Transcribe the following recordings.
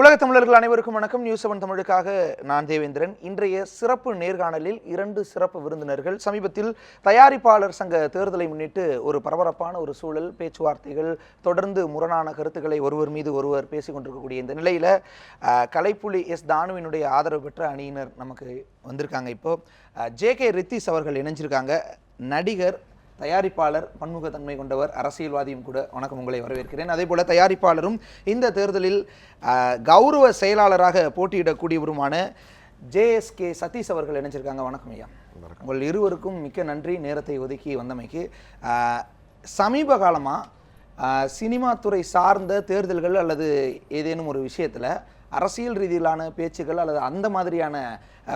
உலக தமிழர்கள் அனைவருக்கும் வணக்கம். நியூஸ் செவன் தமிழுக்காக நான் தேவேந்திரன். இன்றைய சிறப்பு நேர்காணலில் இரண்டு சிறப்பு விருந்தினர்கள் சமீபத்தில் தயாரிப்பாளர் சங்க தேர்தலை முன்னிட்டு ஒரு பரபரப்பான ஒரு சூழல் பேச்சுவார்த்தைகள் தொடர்ந்து முரணான கருத்துக்களை ஒருவர் மீது ஒருவர் பேசிக் கொண்டிருக்கக்கூடிய இந்த நிலையில் கலைப்புலி எஸ் தானுவினுடைய ஆதரவு பெற்ற அணியினர் நமக்கு வந்திருக்காங்க இப்போ. ஜே கே ரித்திஸ் அவர்கள் இணைஞ்சிருக்காங்க. நடிகர் தயாரிப்பாளர் பன்முகத்தன்மை கொண்டவர் அரசியல்வாதியும் கூட வணக்கம் உங்களை வரவேற்கிறேன். அதே போல தயாரிப்பாளரும் இந்த தேர்தலில் கௌரவ செயலாளராக போட்டியிடக்கூடியவருமான ஜேஎஸ்கே சதீஷ் அவர்கள் இணைஞ்சிருக்காங்க. வணக்கம் ஐயா. உங்கள் இருவருக்கும் மிக்க நன்றி. நேரத்தை ஒதுக்கி வந்தமைக்கு சமீப காலமாக சினிமா துறை சார்ந்த தேர்தல்கள் அல்லது ஏதேனும் ஒரு விஷயத்தில் அரசியல் ரீதியிலான பேச்சுகள் அல்லது அந்த மாதிரியான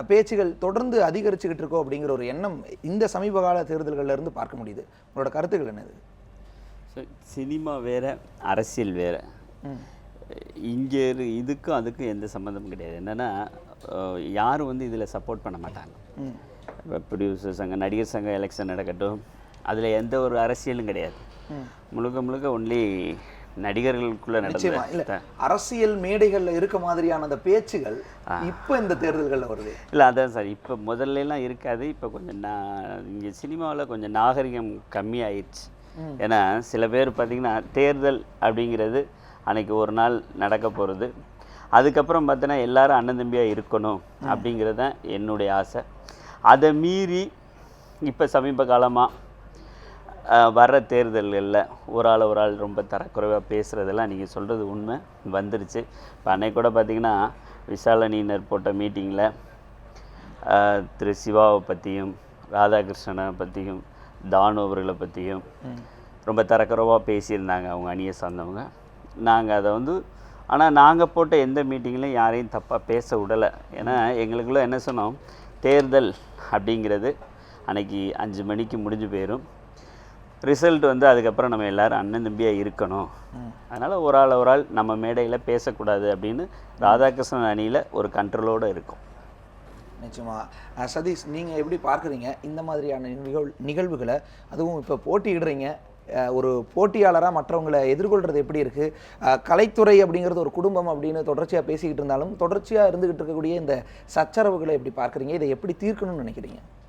பேச்சுகள் தொடர்ந்து அதிகரிச்சுக்கிட்டு இருக்கோ அப்படிங்கிற ஒரு எண்ணம் இந்த சமீப கால தேர்தல்கள்ல இருந்து பார்க்க முடியுது. உங்களோட கருத்துக்கள் என்னது சினிமா வேற அரசியல் வேற. இங்கே இதுக்கும் அதுக்கும் எந்த சம்மந்தமும் கிடையாது. என்னென்னா யாரும் வந்து இதில் சப்போர்ட் பண்ண மாட்டாங்க. இப்போ ப்ரொடியூசர் சங்கம் நடிகர் சங்கம் எலெக்ஷன் நடக்கட்டும் அதில் எந்த ஒரு அரசியலும் கிடையாது. முழுக்க முழுக்க ஒன்லி நடிகர்களுக்குள்ளே நிச்சயமா. இல்ல அரசியல் மேடைகள்ல இருக்க மாதிரியான அந்த பேச்சுகள் இப்ப இந்த தேர்தல்கள்ல வருது. இல்லை அதான் சார். இப்போ முதல்லலாம் இருக்காது. இப்போ கொஞ்சம் நான் இங்கே சினிமாவில் கொஞ்சம் நாகரிகம் கம்மியாயிடுச்சு ஏன்னா சில பேர் பார்த்திங்கன்னா தேர்தல் அப்படிங்கிறது அன்னைக்கு ஒரு நாள் நடக்க போகிறது அதுக்கப்புறம் பார்த்தீங்கன்னா எல்லாரும் அண்ணன் தம்பியாக இருக்கணும் அப்படிங்கிறது தான் என்னுடைய ஆசை. அதை மீறி இப்போ சமீப காலமாக வர்ற தேர்தல்களில் ஒரு ஆள் ஒரு ஆள் ரொம்ப தரக்குறைவாக பேசுகிறதெல்லாம் நீங்கள் சொல்கிறது உண்மை. வந்துருச்சு. இப்போ அன்னைக்கு கூட பார்த்தீங்கன்னா விசாலனியினர் போட்ட மீட்டிங்கில் திரு சிவாவை பற்றியும் ராதாகிருஷ்ணனை பற்றியும் தானு அவர்களை பற்றியும் ரொம்ப தரக்குறைவாக பேசியிருந்தாங்க அவங்க அணியை சார்ந்தவங்க. நாங்கள் அதை வந்து ஆனால் நாங்கள் போட்ட எந்த மீட்டிங்லையும் யாரையும் தப்பாக பேச விடலை. ஏன்னா எங்களுக்குள்ள என்ன சொன்னோம்? தேர்தல் அப்படிங்கிறது அன்னைக்கு அஞ்சு மணிக்கு முடிஞ்சு போயிடும் ரிசல்ட் வந்து அதுக்கப்புறம் நம்ம எல்லாரும் அண்ணன் தம்பியாக இருக்கணும். அதனால் ஒரு ஆள் ஒரு ஆள் நம்ம மேடையில் பேசக்கூடாது அப்படின்னு ராதாகிருஷ்ணன் அணியில் ஒரு கண்ட்ரோலோடு இருக்கும். நிச்சயமா. அஹ் சதீஷ் நீங்க எப்படி பார்க்குறீங்க இந்த மாதிரியான நிகழ் நிகழ்வுகளை? அதுவும் இப்போ போட்டியிடுறீங்க. ஒரு போட்டியாளரா மற்றவங்களை எதிர்கொள்றது எப்படி இருக்கு? அஹ் கலைத்துறை அப்படிங்கிறது ஒரு குடும்பம் அப்படின்னு தொடர்ச்சியா பேசிக்கிட்டு இருந்தாலும் தொடர்ச்சியா இருந்துகிட்டு இருக்கக்கூடிய இந்த சச்சரவுகளை எப்படி பார்க்குறீங்க? இதை எப்படி தீர்க்கணும்னு நினைக்கிறீங்க? நான்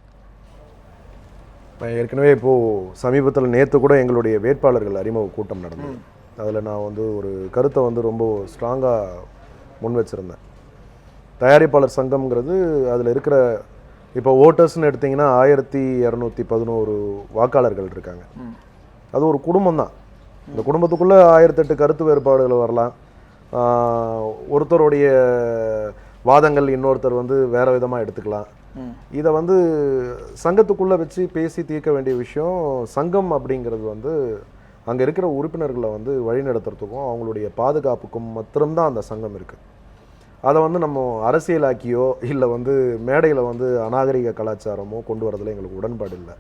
ஏற்கனவே இப்போது சமீபத்தில் நேற்று கூட எங்களுடைய வேட்பாளர்கள் அறிமுக கூட்டம் நடந்தது. அதில் நான் வந்து ஒரு கருத்தை வந்து ரொம்ப ஸ்ட்ராங்காக முன் வச்சுருந்தேன். தயாரிப்பாளர் சங்கம்ங்கிறது அதில் இருக்கிற இப்போ ஓட்டர்ஸ்னு எடுத்திங்கன்னா ஆயிரத்தி இரநூத்தி பதினோரு வாக்காளர்கள் இருக்காங்க. அது ஒரு குடும்பம் தான். இந்த குடும்பத்துக்குள்ளே ஆயிரத்தெட்டு கருத்து வேறுபாடுகள் வரலாம். ஒருத்தருடைய வாதங்கள் இன்னொருத்தர் வந்து வேறு விதமாக எடுத்துக்கலாம். இதை வந்து சங்கத்துக்குள்ளே வச்சு பேசி தீர்க்க வேண்டிய விஷயம் சங்கம் அப்படிங்கிறது வந்து அங்கே இருக்கிற உறுப்பினர்களை வந்து வழிநடத்துறதுக்கும் அவங்களுடைய பாதுகாப்புக்கும் மாத்திரம்தான் அந்த சங்கம் இருக்குது அதை வந்து நம்ம அரசியலாக்கியோ இல்லை வந்து மேடையில் வந்து அநாகரிக கலாச்சாரமோ கொண்டு வரதில் எங்களுக்கு உடன்பாடு இல்லை.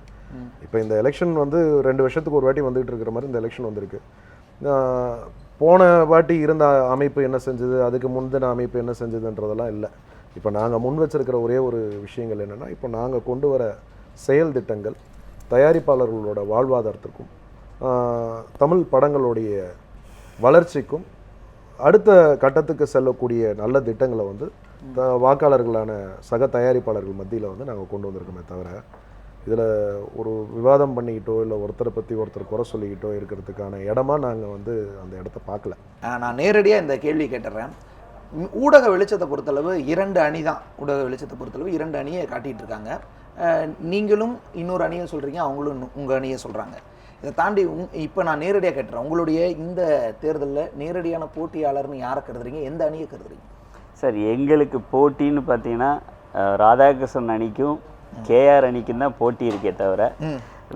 இப்போ இந்த எலெக்ஷன் வந்து ரெண்டு வருஷத்துக்கு ஒரு வாட்டி வந்துகிட்டு இருக்கிற மாதிரி இந்த எலெக்ஷன் வந்திருக்கு. போன வாட்டி இருந்த அமைப்பு என்ன செஞ்சது அதுக்கு முந்தின அமைப்பு என்ன செஞ்சதுன்றதெல்லாம் இல்லை. இப்போ நாங்கள் முன் வச்சிருக்கிற ஒரே ஒரு விஷயங்கள் என்னென்னா இப்போ நாங்கள் கொண்டு வர செயல் திட்டங்கள் தயாரிப்பாளர்களோட வாழ்வாதாரத்திற்கும் தமிழ் படங்களுடைய வளர்ச்சிக்கும் அடுத்த கட்டத்துக்கு செல்லக்கூடிய நல்ல திட்டங்களை வந்து த- வாக்காளர்களான சக தயாரிப்பாளர்கள் மத்தியில் வந்து நாங்கள் கொண்டு வந்திருக்கோமே தவிர இதில் ஒரு விவாதம் பண்ணிக்கிட்டோ இல்லை ஒருத்தரை பற்றி ஒருத்தர் குறை சொல்லிக்கிட்டோ இருக்கிறதுக்கான இடமா நாங்கள் வந்து அந்த இடத்த பார்க்கல. நான் நேரடியாக இந்த கேள்வி கேட்டுறேன். ஊடக வெளிச்சத்தை பொறுத்தளவு இரண்டு அணி தான் ஊடக வெளிச்சத்தை பொறுத்தளவு இரண்டு அணியை காட்டிட்டு இருக்காங்க நீங்களும் இன்னொரு அணியை சொல்றீங்க அவங்களும் இன்னும் உங்க அணியை சொல்றாங்க. இதை தாண்டி உங் இப்போ நான் நேரடியாக கேட்டுறேன். உங்களுடைய இந்த தேர்தலில் நேரடியான போட்டியாளர்னு யாரை கருதுறீங்க? எந்த அணியை கருதுறீங்க? சார் எங்களுக்கு போட்டின்னு பார்த்தீங்கன்னா ராதாகிருஷ்ணன் அணிக்கும் கேஆர் அணிக்கும் தான் போட்டி இருக்கே தவிர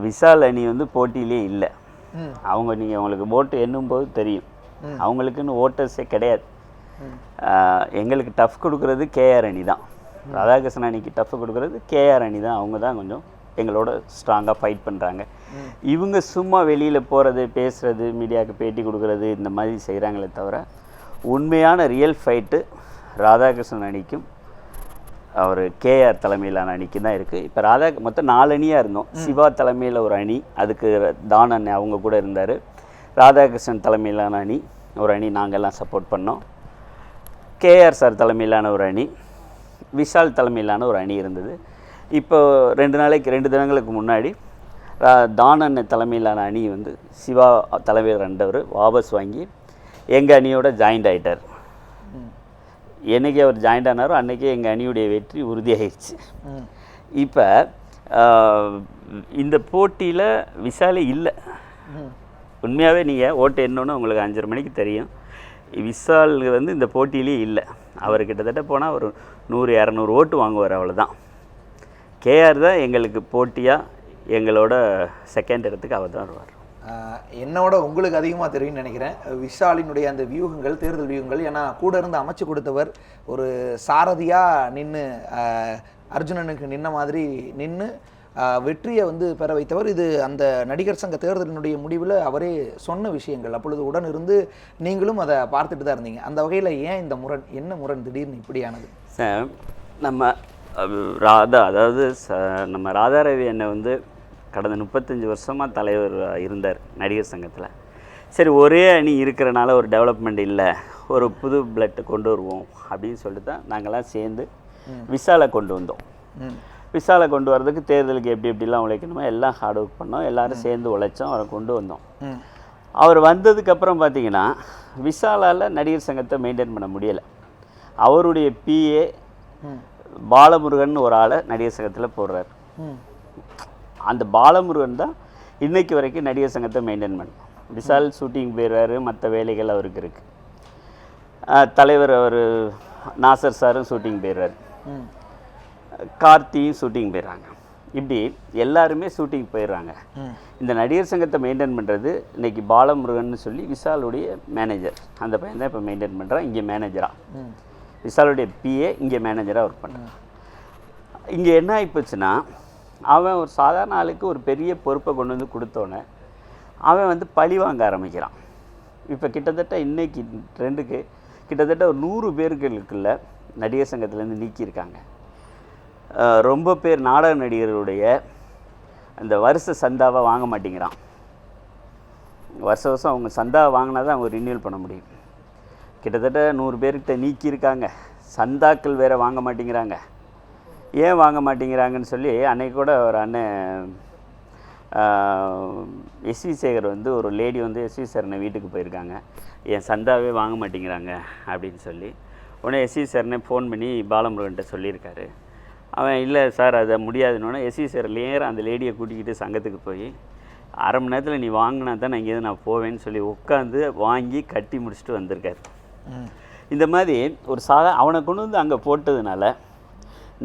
விஷால் அணி வந்து போட்டியிலே இல்லை. அவங்க நீங்கள் அவங்களுக்கு ஓட்டு எண்ணும்போது தெரியும். அவங்களுக்குன்னு ஓட்டர்ஸே கிடையாது. எங்களுக்கு டஃப் கொடுக்கறது கேஆர் அணி தான். ராதாகிருஷ்ணன் அணிக்கு டஃப் கொடுக்கறது கேஆர் அணி தான். அவங்க தான் கொஞ்சம் எங்களோட ஸ்ட்ராங்காக ஃபைட் பண்ணுறாங்க இவங்க சும்மா வெளியில் போகிறது பேசுகிறது மீடியாவுக்கு பேட்டி கொடுக்கறது இந்த மாதிரி செய்கிறாங்களே தவிர உண்மையான ரியல் ஃபைட்டு ராதாகிருஷ்ணன் அணிக்கும் அவர் கேஆர் தலைமையிலான அணிக்கு தான் இருக்குது இப்போ ராதா மொத்தம் நாலு அணியாக இருந்தோம். சிவா தலைமையில் ஒரு அணி அதுக்கு தான் அண்ணன் அவங்க கூட இருந்தார். ராதாகிருஷ்ணன் தலைமையிலான அணி ஒரு அணி நாங்கள்லாம் சப்போர்ட் பண்ணோம். கேஆர் சார் தலைமையிலான ஒரு அணி விஷால் தலைமையிலான ஒரு அணி இருந்தது. இப்போ ரெண்டு நாளைக்கு ரெண்டு தினங்களுக்கு முன்னாடி ரா- தான் அண்ணன் தலைமையிலான அணி வந்து சிவா தலைவர் ரெண்டவர் வாபஸ் வாங்கி எங்கள் அணியோட ஜாயிண்ட் ஆயிட்டார். என்னைக்கு அவர் ஜாயிண்ட் ஆனாரோ அன்றைக்கே எங்கள் அணியுடைய வெற்றி உறுதியாகிடுச்சு இப்போ இந்த போட்டியில் விஷாலே இல்லை. உண்மையாகவே நீங்கள் ஓட்டு என்னன்னு உங்களுக்கு அஞ்சரை மணிக்கு தெரியும். விஷால் வந்து இந்த போட்டியிலே இல்லை. அவர் கிட்டத்தட்ட போனால் ஒரு நூறு இரநூறு ஓட்டு வாங்குவார் அவ்வளோதான் கேஆர் தான் எங்களுக்கு போட்டியாக எங்களோட செகண்ட் இடத்துக்கு அவர் தான் வருவார். என்னோட உங்களுக்கு அதிகமாக தெரியும்னு நினைக்கிறேன். விஷாலினுடைய அந்த வியூகங்கள் தேர்தல் வியூகங்கள் ஏன்னா கூட இருந்து அமைச்சு கொடுத்தவர் ஒரு சாரதியாக நின்று அர்ஜுனனுக்கு நின்ன மாதிரி நின்று வெற்றியை வந்து பெற வைத்தவர். இது அந்த நடிகர் சங்க தேர்தலினுடைய முடிவில் அவரே சொன்ன விஷயங்கள். அப்பொழுது உடன் இருந்து நீங்களும் அதை பார்த்துட்டு தான் இருந்தீங்க. அந்த வகையில் ஏன் இந்த முரண் என்ன முரண் திடீர்னு இப்படியானது? சார் நம்ம ராதா அதாவது ச நம்ம ராதாரவி அண்ணன் வந்து கடந்த முப்பத்தஞ்சு வருஷமாக தலைவர் இருந்தார் நடிகர் சங்கத்தில். சரி ஒரே அணி இருக்கிறனால ஒரு டெவலப்மெண்ட் இல்லை. ஒரு புது பிளட்டை கொண்டு வருவோம் அப்படின்னு சொல்லிட்டு தான் நாங்கள்லாம் சேர்ந்து விசாலை கொண்டு வந்தோம். ம் விசாலை கொண்டு வரதுக்கு தேர்தலுக்கு எப்படி எப்படிலாம் உழைக்கணுமோ எல்லாம் ஹார்ட் ஒர்க் பண்ணோம். எல்லாரும் சேர்ந்து உழைச்சோம் அவரை கொண்டு வந்தோம். அவர் வந்ததுக்கப்புறம் பார்த்தீங்கன்னா விசாலால் நடிகர் சங்கத்தை மெயின்டைன் பண்ண முடியலை. அவருடைய பிஏ பாலமுருகன் ஒரு ஆளை நடிகர் சங்கத்தில் போடுறார். அந்த பாலமுருகன் தான் இன்னைக்கு வரைக்கும் நடிகர் சங்கத்தை மெயின்டைன் பண்ணும். விசால் ஷூட்டிங் போயிடுறாரு மற்ற வேலைகள் அவருக்கு இருக்குது தலைவர் அவர் நாசர் சாரும் ஷூட்டிங் போயிடுறாரு. கார்த்தியும் ஷூட்டிங் போயிடுறாங்க. இப்படி எல்லாருமே ஷூட்டிங் போயிடுறாங்க. இந்த நடிகர் சங்கத்தை மெயின்டைன் பண்ணுறது இன்னைக்கு பாலமுருகன் சொல்லி விசாலுடைய மேனேஜர். அந்த பையன் தான் இப்போ மெயின்டைன் பண்ணுறான் இங்கே மேனேஜராக ம். விசாலுடைய பிஏ இங்கே மேனேஜராக ஒர்க் பண்ணுறான் இங்கே என்ன ஆகிப்போச்சுன்னா அவன் ஒரு சாதாரண ஆளுக்கு ஒரு பெரிய பொறுப்பை கொண்டு வந்து கொடுத்தோன்னே அவன் வந்து பழி வாங்க ஆரம்பிக்கிறான். இப்போ கிட்டத்தட்ட இன்னைக்கு ட்ரெண்டுக்கு கிட்டத்தட்ட ஒரு நூறு பேர்களுக்குள்ள நடிகர் சங்கத்துலேருந்து நீக்கியிருக்காங்க. ரொம்ப பேர் நாடக நடிகர்களுடைய அந்த வருஷ சந்தாவை வாங்க மாட்டேங்கிறான். வருஷ வருஷம் அவங்க சந்தா வாங்கினா தான் அவங்க ரினியூவல் பண்ண முடியும். கிட்டத்தட்ட நூறு பேர்கிட்ட நீக்கியிருக்காங்க. சந்தாக்கள் வேற வாங்க மாட்டேங்கிறாங்க. ஏன் வாங்க மாட்டேங்கிறாங்கன்னு சொல்லி அன்னைக்கு கூட ஒரு அண்ணன் எஸ்வி சேகர் வந்து ஒரு லேடி வந்து எஸ்வி சரணை வீட்டுக்கு போயிருக்காங்க. என் சந்தாவே வாங்க மாட்டேங்கிறாங்க அப்படின்னு சொல்லி. உடனே எஸ்வி சரணை ஃபோன் பண்ணி பாலமுருகன்ட்ட சொல்லியிருக்காரு. அவன் இல்லை சார் அதை முடியாதுன்னு எஸ்வி சார் நேரம் அந்த லேடியை கூட்டிக்கிட்டு சங்கத்துக்கு போய் அரை மணி நேரத்தில் நீ வாங்கினா தான் நான் இங்கேருந்து நான் போவேன்னு சொல்லி உட்காந்து வாங்கி கட்டி முடிச்சுட்டு வந்திருக்காரு. இந்த மாதிரி ஒரு சாதா அவனை கொண்டு வந்து அங்கே போட்டதுனால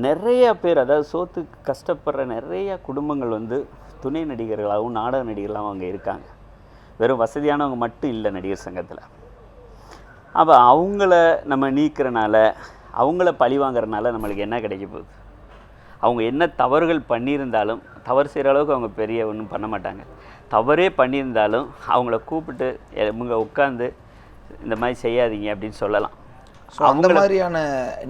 நிறைய பேர் அதாவது சோத்துக்கு கஷ்டப்படுற நிறைய குடும்பங்கள் வந்து துணை நடிகர்களாகவும் நாடக நடிகர்களாகவும் அங்கே இருக்காங்க. வெறும் வசதியானவங்க மட்டும் இல்லை நடிகர் சங்கத்தில். அப்போ அவங்கள நம்ம நீக்கிறனால அவங்கள பழி வாங்குறனால நம்மளுக்கு என்ன கிடைக்க போகுது? அவங்க என்ன தவறுகள் பண்ணியிருந்தாலும் தவறு செய்கிற அளவுக்கு அவங்க பெரிய ஒன்றும் பண்ண மாட்டாங்க. தவறே பண்ணியிருந்தாலும் அவங்கள கூப்பிட்டு இவங்க உட்காந்து இந்த மாதிரி செய்யாதீங்க அப்படின்னு சொல்லலாம். ஸோ அந்த மாதிரியான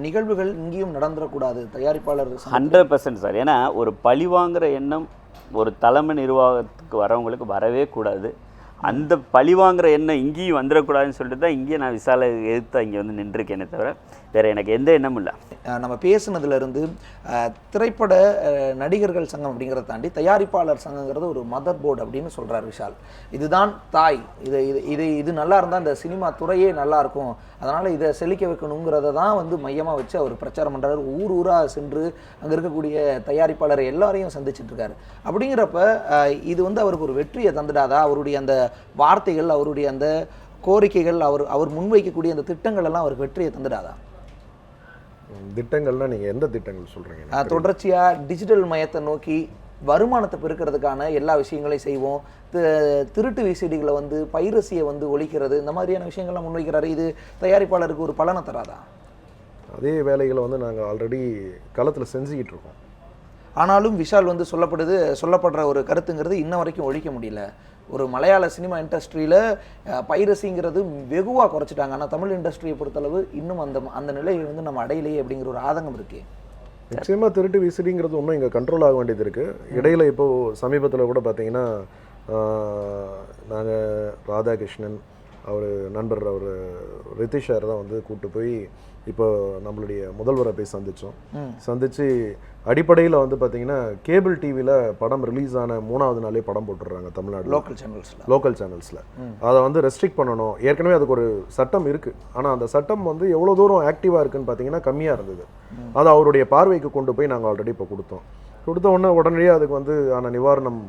நிகழ்வுகள் இங்கேயும் நடந்துடக்கூடாது தயாரிப்பாளர் ஹண்ட்ரட் பர்சன்ட் சார். ஏன்னா ஒரு பழி வாங்குற எண்ணம் ஒரு தலைமை நிர்வாகத்துக்கு வரவங்களுக்கு வரவே கூடாது. அந்த பழி வாங்குற எண்ணம் இங்கேயும் வந்துடக்கூடாதுன்னு சொல்லிட்டு தான் இங்கேயே நான் விசால எதிர்த்து இங்கே வந்து நின்றுருக்கேனே தவிர வேறு எனக்கு எந்த எண்ணமும் இல்லை. நம்ம பேசுனதுலேருந்து திரைப்பட நடிகர்கள் சங்கம் அப்படிங்கிறத தாண்டி தயாரிப்பாளர் சங்கங்கிறது ஒரு மதர் போர்டு அப்படின்னு சொல்கிறார் விஷால். இதுதான் தாய். இது இது இது இது நல்லா இருந்தால் இந்த சினிமா துறையே நல்லா இருக்கும். இதை செழிக்க வைக்கணுங்கிறத தான் வந்து மையமாக வச்சு அவர் பிரச்சாரம் பண்ணுறாரு ஊர் ஊராக சென்று அங்கே இருக்கக்கூடிய தயாரிப்பாளர் எல்லாரையும் சந்திச்சிட்டுருக்காரு அப்படிங்கிறப்ப இது வந்து அவருக்கு ஒரு வெற்றியை தந்துடாதா? அவருடைய அந்த வார்த்தைகள் அவருடைய அந்த கோரிக்கைகள் அவர் அவர் முன்வைக்கக்கூடிய அந்த திட்டங்கள் எல்லாம் அவருக்கு வெற்றியை தந்துடாதான் திட்டங்கள்னா நீங்கள் எந்த திட்டங்கள் சொல்கிறீங்க ஆஹ் தொடர்ச்சியா டிஜிட்டல் மயத்தை நோக்கி வருமானத்தை பெருக்கிறதுக்கான எல்லா விஷயங்களையும் செய்வோம். திருட்டு விசிடிகளை வந்து பைரசியை வந்து ஒழிக்கிறது இந்த மாதிரியான விஷயங்கள்லாம் முன்வைக்கிறாரு. இது தயாரிப்பாளருக்கு ஒரு பலனை தராதா? அதே வேலைகளை வந்து நாங்கள் ஆல்ரெடி களத்தில் செஞ்சுக்கிட்டு இருக்கோம். ஆனாலும் விஷால் வந்து சொல்லப்படுது சொல்லப்படுற ஒரு கருத்துங்கிறது இன்ன வரைக்கும் ஒழிக்க முடியல. ஒரு மலையாள சினிமா இண்டஸ்ட்ரியில் பைரசிங்கிறது வெகுவாக குறைச்சிட்டாங்க. ஆனால் தமிழ் இண்டஸ்ட்ரியை பொறுத்தளவு இன்னும் அந்த அந்த நிலையை வந்து நம்ம அடையிலேயே அப்படிங்கிற ஒரு ஆதங்கம் இருக்குது நிச்சயமாக திருட்டு விசிறிங்கிறது இன்னும் இங்கே கண்ட்ரோல் ஆக வேண்டியது இருக்குது இடையில் இப்போது சமீபத்தில் கூட பார்த்தீங்கன்னா நாங்கள் ராதாகிருஷ்ணன் அவர் நண்பர் அவர் ரித்திஷ் சார் தான் வந்து கூப்பிட்டு போய் இப்போ நம்மளுடைய முதல்வரை போய் சந்தித்தோம் சந்திச்சு அடிப்படையில் வந்து பார்த்தீங்கன்னா கேபிள் டிவியில் படம் ரிலீஸ் ஆன மூணாவது நாளே படம் போட்டுடுறாங்க தமிழ்நாட்டில். லோக்கல் சேனல்ஸில் லோக்கல் சேனல்ஸில் அதை வந்து ரெஸ்ட்ரிக்ட் பண்ணணும். ஏற்கனவே அதுக்கு ஒரு சட்டம் இருக்குது ஆனால் அந்த சட்டம் வந்து எவ்வளோ தூரம் ஆக்டிவாக இருக்குன்னு பார்த்தீங்கன்னா கம்மியாக இருந்தது. அதை அவருடைய பார்வைக்கு கொண்டு போய் நாங்கள் ஆல்ரெடி இப்போ கொடுத்தோம். கொடுத்த உடனே உடனடியே அதுக்கு வந்து ஆன நிவாரணம்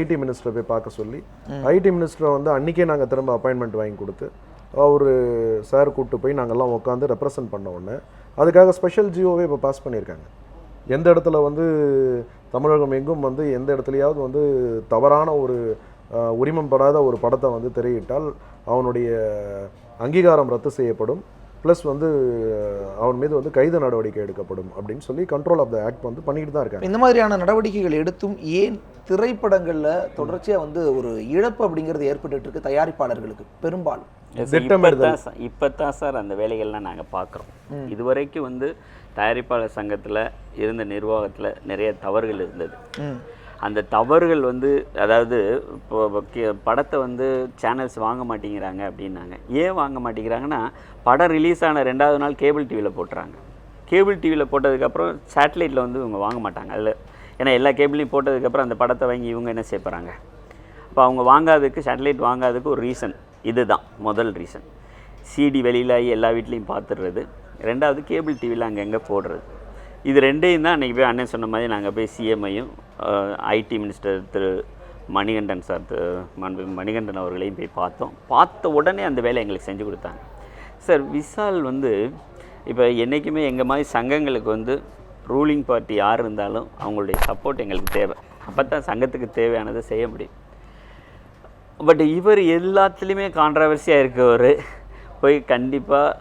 ஐடி மினிஸ்டரை போய் பார்க்க சொல்லி ஐடி மினிஸ்டரை வந்து அன்றைக்கே நாங்கள் திரும்ப அப்பாயின்மெண்ட் வாங்கி கொடுத்து அவர் சார் கூப்பிட்டு போய் நாங்கள்லாம் உட்காந்து ரெப்ரசன்ட் பண்ண உடனே அதுக்காக ஸ்பெஷல் ஜியோவே இப்போ பாஸ் பண்ணியிருக்காங்க. எந்த இடத்துல வந்து தமிழகம் எங்கும் வந்து எந்த இடத்துலையாவது வந்து தவறான ஒரு உரிமம் பெறாத ஒரு படத்தை வந்து திரையிட்டால் அவனுடைய அங்கீகாரம் ரத்து செய்யப்படும். ப்ளஸ் வந்து அவன் மீது வந்து கைது நடவடிக்கை எடுக்கப்படும் அப்படின்னு சொல்லி கண்ட்ரோல் ஆஃப் த ஆக்ட் வந்து பண்ணிட்டு தான் இருக்காங்க. இந்த மாதிரியான நடவடிக்கைகள் எடுத்தும் ஏன் திரைப்படங்களில் தொடர்ச்சியாக வந்து ஒரு இழப்பு அப்படிங்கிறது ஏற்பட்டு இருக்கு தயாரிப்பாளர்களுக்கு? பெரும்பாலும். திட்டமிடுதல். இப்போ தான் சார் அந்த வேலைகள்லாம் நாங்கள் பார்க்குறோம் இதுவரைக்கும் வந்து தயாரிப்பாளர் சங்கத்தில் இருந்த நிர்வாகத்தில் நிறைய தவறுகள் இருந்தது. அந்த தவறுகள் வந்து அதாவது இப்போ படத்தை வந்து சேனல்ஸ் வாங்க மாட்டேங்கிறாங்க அப்படின்னாங்க. ஏன் வாங்க மாட்டேங்கிறாங்கன்னா படம் ரிலீஸ் ஆன ரெண்டாவது நாள் கேபிள் டிவியில் போட்டுறாங்க. கேபிள் டிவியில் போட்டதுக்கப்புறம் சேட்டலைட்டில் வந்து இவங்க வாங்க மாட்டாங்க. அதில் ஏன்னா எல்லா கேபிளையும் போட்டதுக்கப்புறம் அந்த படத்தை வாங்கி இவங்க என்ன செய்யப்படுறாங்க அப்போ அவங்க வாங்காததுக்கு சேட்டலைட் வாங்காததுக்கு ஒரு ரீசன் இதுதான் முதல் ரீசன் சிடி வெளியிலாகி எல்லா வீட்லேயும் பார்த்துடுறது ரெண்டாவது கேபிள் டிவியில் அங்கங்கே போடுறது? இது ரெண்டையும் தான் அன்றைக்கி போய் அண்ணன் சொன்ன மாதிரி நாங்கள் போய் சிஎம்ஐயும் IT minister Thiru Manikandan sir Thiru Manikandan அவர்களையும் போய் பார்த்தோம். பார்த்த உடனே அந்த வேலையை எங்களுக்கு செஞ்சு கொடுத்தாங்க. சார் விசால் வந்து இப்போ என்றைக்குமே எங்கள் மாதிரி சங்கங்களுக்கு வந்து ரூலிங் பார்ட்டி யார் இருந்தாலும் அவங்களுடைய சப்போர்ட் எங்களுக்கு தேவை. அப்போ தான் சங்கத்துக்கு தேவையானதை செய்ய முடியும். பட் இவர் எல்லாத்துலேயுமே கான்ட்ரவர்சியாக இருக்கவர் போய் கண்டிப்பாக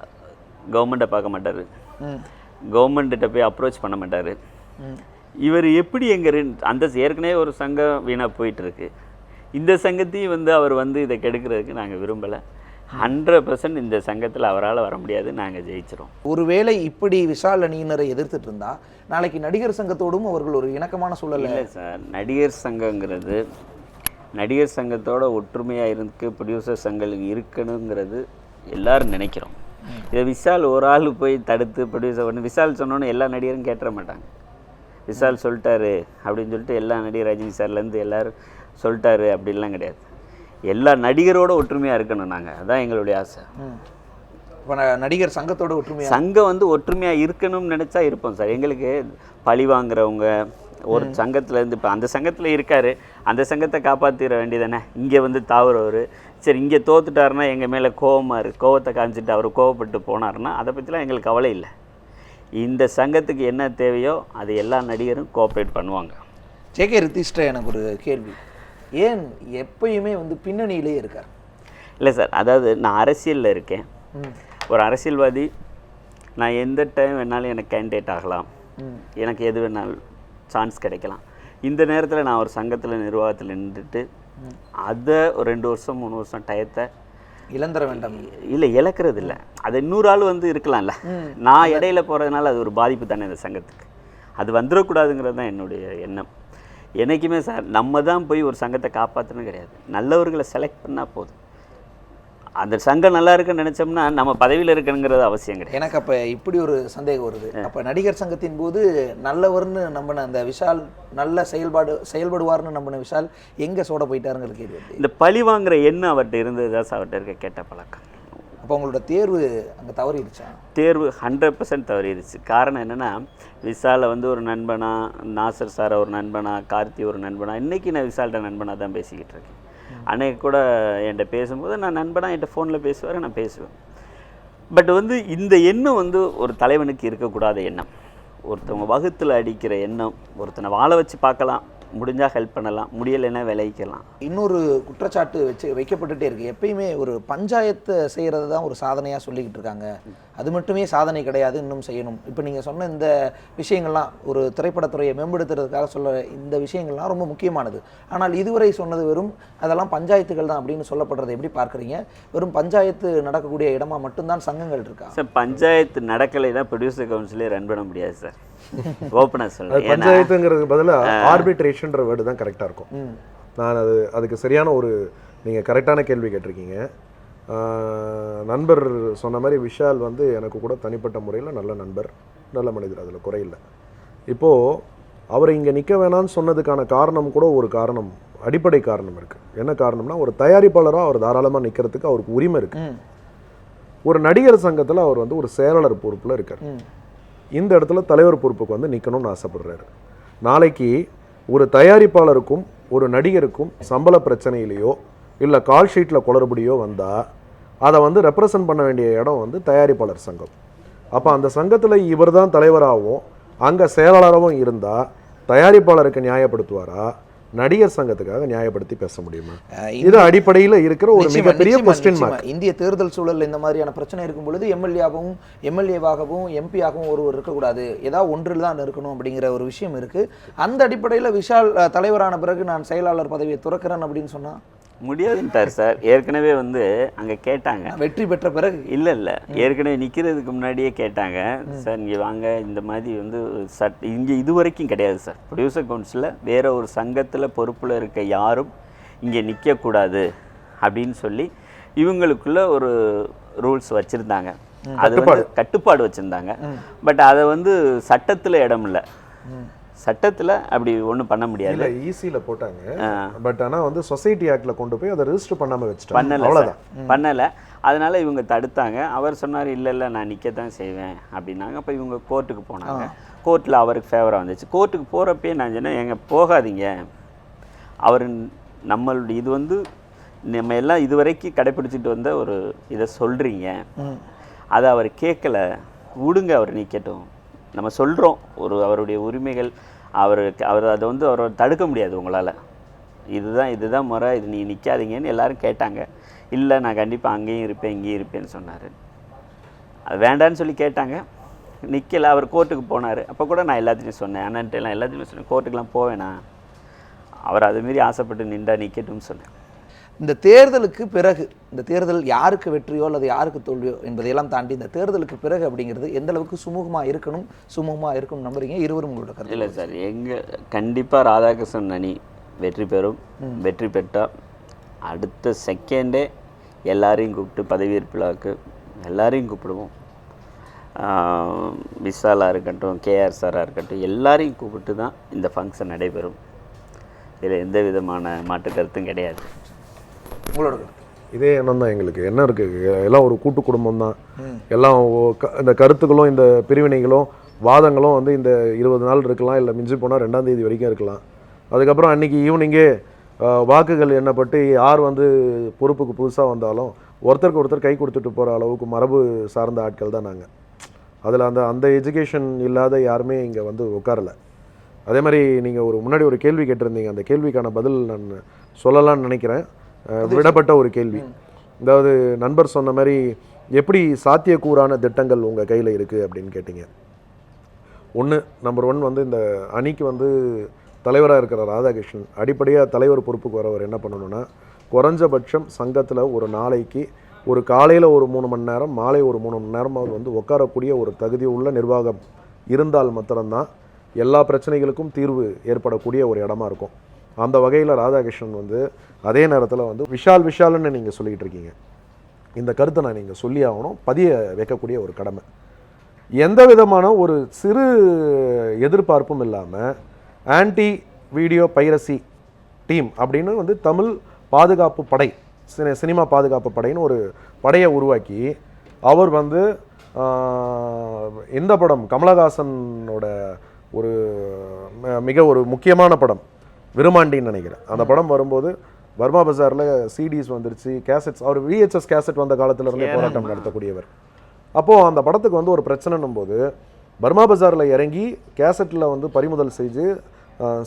கவர்மெண்ட்டை பார்க்க மாட்டார். கவர்மெண்ட்டிட்ட போய் அப்ரோச் பண்ண மாட்டார். இவர் எப்படி எங்கள் அந்த ஏற்கனவே ஒரு சங்கம் வீணாக போயிட்டுருக்கு. இந்த சங்கத்தையும் வந்து அவர் வந்து இதை கெடுக்கிறதுக்கு நாங்கள் விரும்பலை. ஹண்ட்ரட் பர்சன்ட் இந்த சங்கத்தில் அவரால் வர முடியாது நாங்கள் ஜெயிச்சிரும் ஒருவேளை இப்படி விஷால் அணியினரை எதிர்த்துட்டு இருந்தா நாளைக்கு நடிகர் சங்கத்தோடும் அவர்கள் ஒரு இணக்கமான சூழல்ல இல்லை சார் நடிகர் சங்கங்கிறது நடிகர் சங்கத்தோட ஒற்றுமையாக இருக்கு ப்ரொடியூசர் சங்கம் இருக்கணுங்கிறது எல்லாரும் நினைக்கிறோம். இதை விஷால் ஒரு ஆள் போய் தடுத்து ப்ரொடியூசர் பண்ணி விஷால் சொன்னோன்னு எல்லா நடிகரும் கேட்டுற மாட்டாங்க. விஷால் சொல்லிட்டாரு அப்படின்னு சொல்லிட்டு எல்லா நடிகர் ரஜினி சார்லேருந்து எல்லாரும் சொல்லிட்டாரு அப்படிலாம் கிடையாது. எல்லா நடிகரோட ஒற்றுமையாக இருக்கணும் நாங்கள் அதான் எங்களுடைய ஆசை. இப்ப நடிகர் சங்கத்தோட ஒற்றுமையா? சங்கம் வந்து ஒற்றுமையாக இருக்கணும்னு நினச்சா இருப்போம் சார். எங்களுக்கு பழி வாங்குறவங்க ஒரு சங்கத்தில் இருந்து இப்போ அந்த சங்கத்தில் இருக்காரு. அந்த சங்கத்தை காப்பாற்றிட வேண்டியதானே இங்கே வந்து தாவுறவர் சரி இங்கே தோத்துட்டாருன்னா எங்கள் மேலே கோவமாக இருக்கு கோவத்தை காமிச்சிட்டு அவர் கோவப்பட்டு போனாருன்னா அதை பற்றிலாம் எங்களுக்கு கவலை இல்லை. இந்த சங்கத்துக்கு என்ன தேவையோ அது எல்லா நடிகரும் கோஆப்ரேட் பண்ணுவாங்க. ஜேகே ரித்திஷ்ட எனக்கு ஒரு கேள்வி. ஏன் எப்பயுமே வந்து பின்னணியிலே இருக்கார்? இல்லை சார் அதாவது நான் அரசியலில் இருக்கேன். ஒரு அரசியல்வாதி நான் எந்த டைம் வேணாலும் எனக்கு கேண்டிடேட் ஆகலாம். எனக்கு எது வேணாலும் சான்ஸ் கிடைக்கலாம். இந்த நேரத்தில் நான் ஒரு சங்கத்தில் நிர்வாகத்தில் நின்றுட்டு அதை ஒரு ரெண்டு வருஷம் மூணு வருஷம் டயத்தை இழந்துர வேண்டாம். இல்லை இழக்கிறது இல்லை. அது இன்னொரு ஆள் வந்து இருக்கலாம்ல. நான் இடையில போகிறதுனால அது ஒரு பாதிப்பு தானே இந்த சங்கத்துக்கு. அது வந்துடக்கூடாதுங்கிறது தான் என்னுடைய எண்ணம். என்னைக்குமே சார் நம்ம தான் போய் ஒரு சங்கத்தை காப்பாற்றணும் கிடையாது. நல்லவர்களை செலக்ட் பண்ணால் போதும். அந்த சங்கம் நல்லா இருக்குன்னு நினச்சோம்னா நம்ம பதவியில் இருக்கணுங்கிறது அவசியம் கிடையாது. எனக்கு அப்ப இப்படி ஒரு சந்தேகம் வருது. அப்ப நடிகர் சங்கத்தின் போது நல்லவர்னு நம்பின அந்த விஷால் நல்ல செயல்பாடு செயல்படுவார்னு நம்பின விஷால் எங்க சோட போயிட்டாருங்கிற கேள்வி இந்த பழி வாங்குற எண்ணம் அவர்கிட்ட இருந்தது தான் சார் அவர்கிட்ட இருக்க கெட்ட பழக்கம். அப்போ உங்களோட தேர்வு அங்க தவறிடுச்சா? தேர்வு ஹண்ட்ரட் பர்சன்ட் தவறிடுச்சு. காரணம் என்னென்னா விசாலை வந்து ஒரு நண்பனா நாசர் சார் ஒரு நண்பனா கார்த்தி ஒரு நண்பனா இன்றைக்கி நான் விசால்கிட்ட நண்பனாக தான் பேசிக்கிட்டு இருக்கேன். அன்னைக்கு கூட என்கிட்ட பேசும்போது நான் நண்பனா என்கிட்ட ஃபோனில் பேசுவார் நான் பேசுவேன். பட் வந்து இந்த எண்ணம் வந்து ஒரு தலைவனுக்கு இருக்கக்கூடாத எண்ணம். ஒருத்தவங்க வகுத்தில் அடிக்கிற எண்ணம் ஒருத்தனை வாழ வச்சு பார்க்கலாம். முடிஞ்சால் ஹெல்ப் பண்ணலாம். முடியலைன்னா விளைவிக்கலாம். இன்னொரு குற்றச்சாட்டு வச்சு வைக்கப்பட்டுட்டே இருக்கு. எப்பயுமே ஒரு பஞ்சாயத்து செய்கிறது தான் ஒரு சாதனையாக சொல்லிக்கிட்டு இருக்காங்க. அது மட்டுமே சாதனை கிடையாது இன்னும் செய்யணும். இப்போ நீங்கள் சொன்ன இந்த விஷயங்கள்லாம் ஒரு திரைப்படத்துறையை மேம்படுத்துறதுக்காக சொல்ல இந்த விஷயங்கள்லாம் ரொம்ப முக்கியமானது. ஆனால் இதுவரை சொன்னது வெறும் அதெல்லாம் பஞ்சாயத்துகள் தான் அப்படின்னு சொல்லப்படுறதை எப்படி பார்க்குறீங்க? வெறும் பஞ்சாயத்து நடக்கக்கூடிய இடமா மட்டும்தான் சங்கங்கள் இருக்கா? சார் பஞ்சாயத்து நடக்கலைன்னா ப்ரொடியூசர் கவுன்சிலே ரன் பண்ண முடியாது சார். ஓப்பனாக ஏன்னா பஞ்சாயத்துங்கிறதுக்கு பதிலாக ஆர்பிட்ரேஷன்ற வேர்டு தான் கரெக்டாக இருக்கும். நான் அது அதுக்கு சரியான ஒரு நீங்கள் கரெக்டான கேள்வி கேட்டிருக்கீங்க. நண்பர் சொன்ன மாதிரி விஷால் வந்து எனக்கு கூட தனிப்பட்ட முறையில் நல்ல நண்பர் நல்ல மனிதர் அதில் குறையில்லை இப்போது அவரை இங்கே நிற்க வேணாம்னு சொன்னதுக்கான காரணம் கூட ஒரு காரணம் அடிப்படை காரணம் இருக்குது என்ன காரணம்னா ஒரு தயாரிப்பாளராக அவர் தாராளமாக நிற்கிறதுக்கு அவருக்கு உரிமை இருக்குது ஒரு நடிகர் சங்கத்தில் அவர் வந்து ஒரு செயலாளர் பொறுப்பில் இருக்கார். இந்த இடத்துல தலைவர் பொறுப்புக்கு வந்து நிற்கணும்னு ஆசைப்படுறாரு. நாளைக்கு ஒரு தயாரிப்பாளருக்கும் ஒரு நடிகருக்கும் சம்பள பிரச்சனையிலையோ இல்லை கால் ஷீட்டில் குளறுபடியோ வந்தால் அதை வந்து ரெப்ரசன்ட் பண்ண வேண்டிய இடம் வந்து தயாரிப்பாளர் சங்கம். அப்போ அந்த சங்கத்தில் இவர் தான் தலைவராகவும் அங்கே செயலாளராகவும் இருந்தால் தயாரிப்பாளருக்கு நியாயப்படுத்துவாரா? நடிகர் சங்கத்துக்காக நியாயப்படுத்தி பேச முடியுமா? இது அடிப்படையில் இருக்கிற ஒரு மிகப்பெரிய கொஸ்டின். மார்க் இந்திய தேர்தல் சூழல்ல இந்த மாதிரியான பிரச்சனை இருக்கும் பொழுது எம்எல்ஏவாகவும் எம்எல்ஏவாகவும் எம்பியாகவும் ஒருவர் இருக்கக்கூடாது. ஏதாவது ஒன்றில் தான் இருக்கணும் அப்படிங்கிற ஒரு விஷயம் இருக்கு. அந்த அடிப்படையில் விஷால் தலைவரான பிறகு நான் செயலாளர் பதவியை துறக்கிறேன் அப்படின்னு சொன்னா முடியாதுன்ட்டார் சார். ஏற்கனவே வந்து அங்கே கேட்டாங்க. வெற்றி பெற்ற பிறகு. இல்லை இல்லை. ஏற்கனவே நிற்கிறதுக்கு முன்னாடியே கேட்டாங்க. சார் இங்கே வாங்க. இந்த மாதிரி வந்து சட் இங்கே இது வரைக்கும் கிடையாது சார். ப்ரொடியூசர் கவுன்சிலில் வேற ஒரு சங்கத்தில் பொறுப்பில் இருக்க யாரும் இங்கே நிற்கக்கூடாது அப்படின்னு சொல்லி இவங்களுக்குள்ள ஒரு ரூல்ஸ் வச்சுருந்தாங்க. அது வந்து கட்டுப்பாடு. வச்சுருந்தாங்க. பட் அதை வந்து சட்டத்தில் இடம் இல்லை. சட்டத்தில் அப்படி ஒன்றும் பண்ண முடியாது. இல்லை ஈஸியில் போட்டாங்க. ஆ. பட் ஆனால் வந்து சொசைட்டி ஆக்ட்ல கொண்டு போய் அதை ரெஜிஸ்டர் பண்ணாமல் வச்சுட்டாங்க. பண்ணல அவ்வளோதான் பண்ணலை. அதனால இவங்க தடுத்தாங்க. அவர் சொன்னார் இல்லை இல்லை நான் நிற்க தான் செய்வேன். அப்படின்னாங்க. அப்போ இவங்க கோர்ட்டுக்கு போனாங்க. கோர்ட்டில் அவருக்கு ஃபேவராக வந்துச்சு. கோர்ட்டுக்கு போகிறப்பயே நான் சொன்னேன் எங்க போகாதீங்க. அவர் நம்மளுடைய இது வந்து நம்ம எல்லாம் இதுவரைக்கும் கடைப்பிடிச்சிட்டு வந்த ஒரு இதை சொல்கிறீங்க. அதை அவர் கேட்கல. விடுங்க அவர் நிற்கட்டும் நம்ம சொல்கிறோம் ஒரு அவருடைய உரிமைகள் அவருக்கு அவர் அதை வந்து அவரை தடுக்க முடியாது உங்களால். இதுதான் இதுதான் முறை. இது நீ நிற்காதீங்கன்னு எல்லாரும் கேட்டாங்க. இல்லை நான் கண்டிப்பாக அங்கேயும் இருப்பேன் இங்கேயும் இருப்பேன்னு சொன்னார். அது வேண்டான்னு சொல்லி கேட்டாங்க. நிற்கலை அவர் கோர்ட்டுக்கு போனார். அப்போ கூட நான் எல்லாத்தையும் சொன்னேன். அண்ணன்ட்டெல்லாம் எல்லாத்தையுமே சொன்னேன். கோர்ட்டுக்கெலாம் போவேனா? அவர் அதுமாரி ஆசைப்பட்டு நின்றா நிற்கட்டும்னு சொன்னேன். இந்த தேர்தலுக்கு பிறகு இந்த தேர்தல் யாருக்கு வெற்றியோ அல்லது யாருக்கு தோல்வியோ என்பதையெல்லாம் தாண்டி இந்த தேர்தலுக்கு பிறகு அப்படிங்கிறது எந்த அளவுக்கு சுமூகமா இருக்கணும் சுமூகமா இருக்கணும் நம்புறீங்க இருவரும் உங்களோட கருத்து. இல்லை சார் எங்கள் கண்டிப்பாக ராதாகிருஷ்ணன் அணி வெற்றி பெறும் வெற்றி பெற்றால் அடுத்த செகண்டே எல்லாரையும் கூப்பிட்டு பதவியேற்பு விழாவுக்கு எல்லாரையும் கூப்பிடுவோம். ஆஹ் விஷாலாக இருக்கட்டும் கேஆர் சாராக இருக்கட்டும் எல்லாரையும் கூப்பிட்டு தான் இந்த ஃபங்க்ஷன் நடைபெறும். இதில் எந்த விதமான மாற்று கருத்தும் கிடையாது. உங்களோட இதே எண்ணம் தான் எங்களுக்கு. என்ன இருக்குது எல்லாம் ஒரு கூட்டு குடும்பம் தான். எல்லாம் இந்த கருத்துக்களும் இந்த பிரிவினைகளும் வாதங்களும் வந்து இந்த இருபது நாள் இருக்கலாம் இல்லை மிஞ்சி போனால் ரெண்டாம் தேதி வரைக்கும் இருக்கலாம். அதுக்கப்புறம் அன்னைக்கு ஈவினிங்கே வாக்குகள் எண்ணப்பட்டு யார் வந்து பொறுப்புக்கு புதுசாக வந்தாலும் ஒருத்தருக்கு ஒருத்தர் கை கொடுத்துட்டு போகிற அளவுக்கு மரபு சார்ந்த ஆட்கள் தான் நாங்கள் அதில் அந்த அந்த எஜுகேஷன் இல்லாத யாருமே இங்கே வந்து உட்காரல. அதே மாதிரி நீங்கள் ஒரு முன்னாடி ஒரு கேள்வி கேட்டிருந்தீங்க. அந்த கேள்விக்கான பதில் நான் சொல்லலாம்னு நினைக்கிறேன். விடப்பட்ட ஒரு கேள்வி. அதாவது நண்பர் சொன்ன மாதிரி எப்படி சாத்தியக்கூறான திட்டங்கள் உங்கள் கையில் இருக்குது அப்படின்னு கேட்டிங்க. ஒன்று நம்பர் ஒன் வந்து இந்த அணிக்கு வந்து தலைவராக இருக்கிற ராதாகிருஷ்ணன் அடிப்படையாக தலைவர் பொறுப்புக்கு வரவர் என்ன பண்ணணும்னா குறைஞ்சபட்சம் சங்கத்தில் ஒரு நாளைக்கு ஒரு காலையில் ஒரு மூணு மணி நேரம் மாலை ஒரு மூணு மணி நேரம் அவர் வந்து உட்காரக்கூடிய ஒரு தகுதி உள்ள நிர்வாகம் இருந்தால் மாத்திரம்தான் எல்லா பிரச்சனைகளுக்கும் தீர்வு ஏற்படக்கூடிய ஒரு இடமா இருக்கும். அந்த வகையில் ராதாகிருஷ்ணன் வந்து அதே நேரத்தில் வந்து விஷால் விஷால்னு நீங்கள் சொல்லிக்கிட்டு இருக்கீங்க. இந்த கருத்தை நான் நீங்கள் சொல்லி ஆகணும். பதிய வைக்கக்கூடிய ஒரு கடமை. எந்த விதமான ஒரு சிறு எதிர்பார்ப்பும் இல்லாமல் ஆன்டி வீடியோ பைரசி டீம் அப்படின்னு வந்து தமிழ் பாதுகாப்பு படை சினி- சினிமா பாதுகாப்பு படைன்னு ஒரு படையை உருவாக்கி அவர் வந்து இந்த படம் கமலஹாசனோட ஒரு ம- மிக ஒரு முக்கியமான படம். விருமாண்டின்னு நினைக்கிறேன். அந்த படம் வரும்போது வர்மா பஜாரில் சிடிஸ் வந்துருச்சு கேசட்ஸ் அவர் விஹெச்எஸ் கேசட் வந்த காலத்துல இருந்தே போராட்டம் நடத்தக்கூடியவர். அப்போது அந்த படத்துக்கு வந்து ஒரு பிரச்சனைன்னும் போது பர்மா பஜாரில் இறங்கி கேசட்டில் வந்து பறிமுதல் செஞ்சு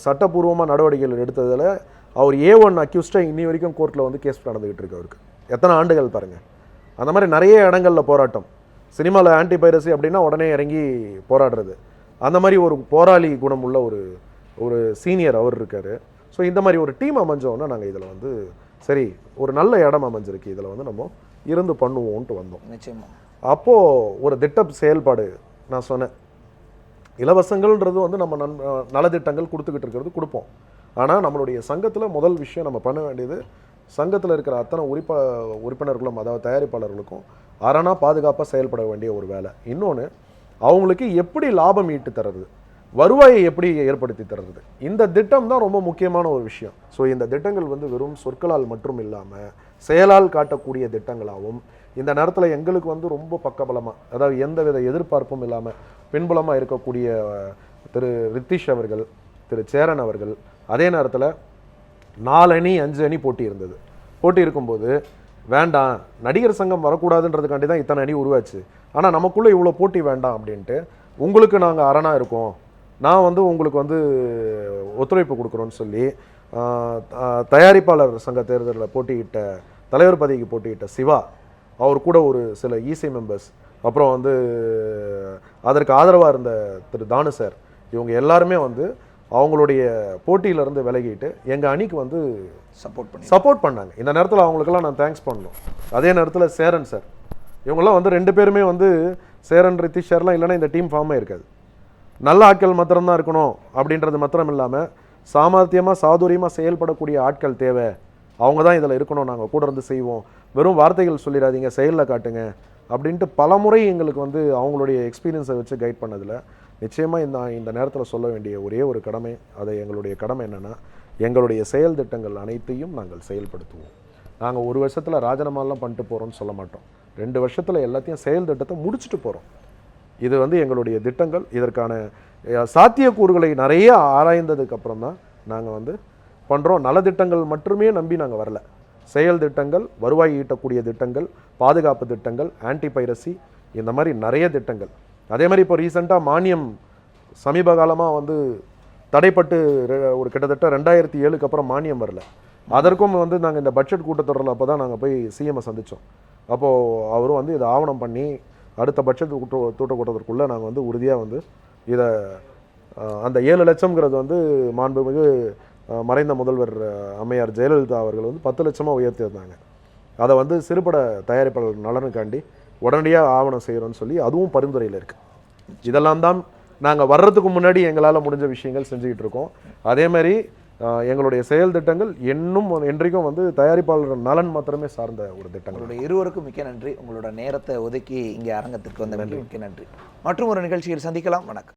சட்டப்பூர்வமாக நடவடிக்கைகள் எடுத்ததில் அவர் ஏ ஒன் அக்யூஸ்டை இன்னி வரைக்கும் கோர்ட்டில் வந்து கேஸ் நடந்துகிட்டு இருக்கு அவருக்கு. எத்தனை ஆண்டுகள் பாருங்கள் அந்த மாதிரி நிறைய இடங்கள்ல போராட்டம். சினிமாவில் ஆன்டி பைரசி அப்படின்னா உடனே இறங்கி போராடுறது. அந்த மாதிரி ஒரு போராளி குணம் உள்ள ஒரு ஒரு சீனியர் அவர் இருக்கார். ஸோ இந்த மாதிரி ஒரு டீம் அமைஞ்சோன்னா நாங்கள் இதில் வந்து சரி ஒரு நல்ல இடம் அமைஞ்சிருக்கு. இதில் வந்து நம்ம இருந்து பண்ணுவோன்ட்டு வந்தோம். நிச்சயமா. அப்போது ஒரு திட்ட செயல்பாடு நான் சொன்னேன். இலவசங்கள்ன்றது வந்து நம்ம நன் நலத்திட்டங்கள் கொடுத்துக்கிட்டு இருக்கிறது கொடுப்போம். ஆனால் நம்மளுடைய சங்கத்தில் முதல் விஷயம் நம்ம பண்ண வேண்டியது சங்கத்தில் இருக்கிற அத்தனை உறுப்ப உறுப்பினர்களும் அதாவது தயாரிப்பாளர்களுக்கும் அரணா பாதுகாப்பாக செயல்பட வேண்டிய ஒரு வேலை. இன்னொன்று அவங்களுக்கு எப்படி லாபம் ஈட்டு தர்றது வருவாயை எப்படி ஏற்படுத்தி தர்றது? இந்த திட்டம் தான் ரொம்ப முக்கியமான ஒரு விஷயம். ஸோ இந்த திட்டங்கள் வந்து வெறும் சொற்களால் மட்டும் இல்லாமல் செயலால் காட்டக்கூடிய திட்டங்களாகவும் இந்த நேரத்தில் எங்களுக்கு வந்து ரொம்ப பக்கபலமாக அதாவது எந்தவித எதிர்பார்ப்பும் இல்லாமல் பின்புலமாக இருக்கக்கூடிய திரு ரித்திஷ் அவர்கள் திரு சேரன் அவர்கள் அதே நேரத்தில் நாலு அணி அஞ்சு அணி போட்டி இருந்தது. போட்டி இருக்கும்போது வேண்டாம் நடிகர் சங்கம் வரக்கூடாதுன்றதுக்காண்டி தான் இத்தனை அணி உருவாச்சு. ஆனால் நமக்குள்ளே இவ்வளோ போட்டி வேண்டாம் அப்படின்ட்டு உங்களுக்கு நாங்கள் அரணாக இருக்கோம். நான் வந்து உங்களுக்கு வந்து ஒத்துழைப்பு கொடுக்குறோன்னு சொல்லி தயாரிப்பாளர் சங்க தேர்தலில் போட்டியிட்ட தலைவர் பதவிக்கு போட்டியிட்ட சிவா அவர் கூட ஒரு சில இசி மெம்பர்ஸ் அப்புறம் வந்து அதற்கு ஆதரவாக இருந்த திரு தானு சார் இவங்க எல்லாருமே வந்து அவங்களுடைய போட்டியிலேருந்து விலகிட்டு எங்கள் அணிக்கு வந்து சப்போர்ட் பண்ணி சப்போர்ட் பண்ணாங்க. இந்த நேரத்தில் அவங்களுக்கெல்லாம் நான் தேங்க்ஸ் பண்ணணும். அதே நேரத்தில் சேரன் சார். இவங்கெல்லாம் வந்து ரெண்டு பேருமே வந்து சேரன் ரித்திஷ் சார்லாம் இல்லைன்னா இந்த டீம் ஃபார்மே இருக்காது. நல்ல ஆட்கள் மாத்திரம்தான் இருக்கணும் அப்படின்றது மாத்திரம் இல்லாமல் சாமர்த்தியமாக சாதுரியமாக செயல்படக்கூடிய ஆட்கள் தேவை. அவங்க தான் இதில் இருக்கணும். நாங்கள் கூட இருந்து செய்வோம். வெறும் வார்த்தைகள் சொல்லிடாதீங்க செயலில் காட்டுங்க அப்படின்ட்டு பலமுறை எங்களுக்கு வந்து அவங்களுடைய எக்ஸ்பீரியன்ஸை வச்சு கைட் பண்ணதில் நிச்சயமாக இந்த இந்த நேரத்தில் சொல்ல வேண்டிய ஒரே ஒரு கடமை அதை எங்களுடைய கடமை என்னென்னா எங்களுடைய செயல் திட்டங்கள் அனைத்தையும் நாங்கள் செயல்படுத்துவோம். நாங்கள் ஒரு வருஷத்தில் ராஜினாமாலாம் பண்ணிட்டு போகிறோம்னு சொல்ல மாட்டோம். ரெண்டு வருஷத்தில் எல்லாத்தையும் செயல் திட்டத்தை முடிச்சுட்டு போகிறோம் இது வந்து எங்களுடைய திட்டங்கள். இதற்கான சாத்தியக்கூறுகளை நிறைய ஆராய்ந்ததுக்கு அப்புறம் தான் நாங்கள் வந்து பண்ணுறோம் நலத்திட்டங்கள் மட்டுமே நம்பி நாங்கள் வரல. செயல் திட்டங்கள் வருவாய் ஈட்டக்கூடிய திட்டங்கள் பாதுகாப்பு திட்டங்கள் ஆன்டி பைரசி இந்த மாதிரி நிறைய திட்டங்கள். அதே மாதிரி இப்போ ரீசெண்டாக மானியம் சமீப காலமாக வந்து தடைப்பட்டு ஒரு கிட்டத்தட்ட ரெண்டாயிரத்தி ஏழுக்கு அப்புறம் மானியம் வரல. அதற்கும் வந்து நாங்கள் இந்த பட்ஜெட் கூட்டத்தொடரில் அப்போ தான் நாங்கள் போய் சிஎம்ஐ சந்தித்தோம் அப்போது அவரும் வந்து இதை ஆவணம் பண்ணி அடுத்த பட்ஜெட் கூட்ட தூட்ட நாங்கள் வந்து உறுதியாக வந்து இதை அந்த ஏழு லட்சம்ங்கிறது வந்து மாண்புமிகு மறைந்த முதல்வர் அம்மையார் ஜெயலலிதா அவர்கள் வந்து பத்து லட்சமாக உயர்த்தியிருந்தாங்க. அதை வந்து சிறுபட தயாரிப்பாளர் நலனுக்காண்டி உடனடியாக ஆவணம் செய்கிறோன்னு சொல்லி அதுவும் பரிந்துரையில் இருக்குது இதெல்லாம் தான் நாங்கள் வர்றதுக்கு முன்னாடி எங்களால் முடிஞ்ச விஷயங்கள் செஞ்சுக்கிட்டு இருக்கோம். அதேமாதிரி எங்களுடைய செயல் திட்டங்கள் இன்னும் என்றைக்கும் வந்து தயாரிப்பாளர் நலன் மாத்திரமே சார்ந்த ஒரு திட்டங்கள். உங்களுடைய இருவருக்கும் மிக்க நன்றி. உங்களோட நேரத்தை ஒதுக்கி இங்கே அரங்கத்திற்கு வந்த மிக்க நன்றி. மற்றும் ஒரு நிகழ்ச்சியில் சந்திக்கலாம். வணக்கம்.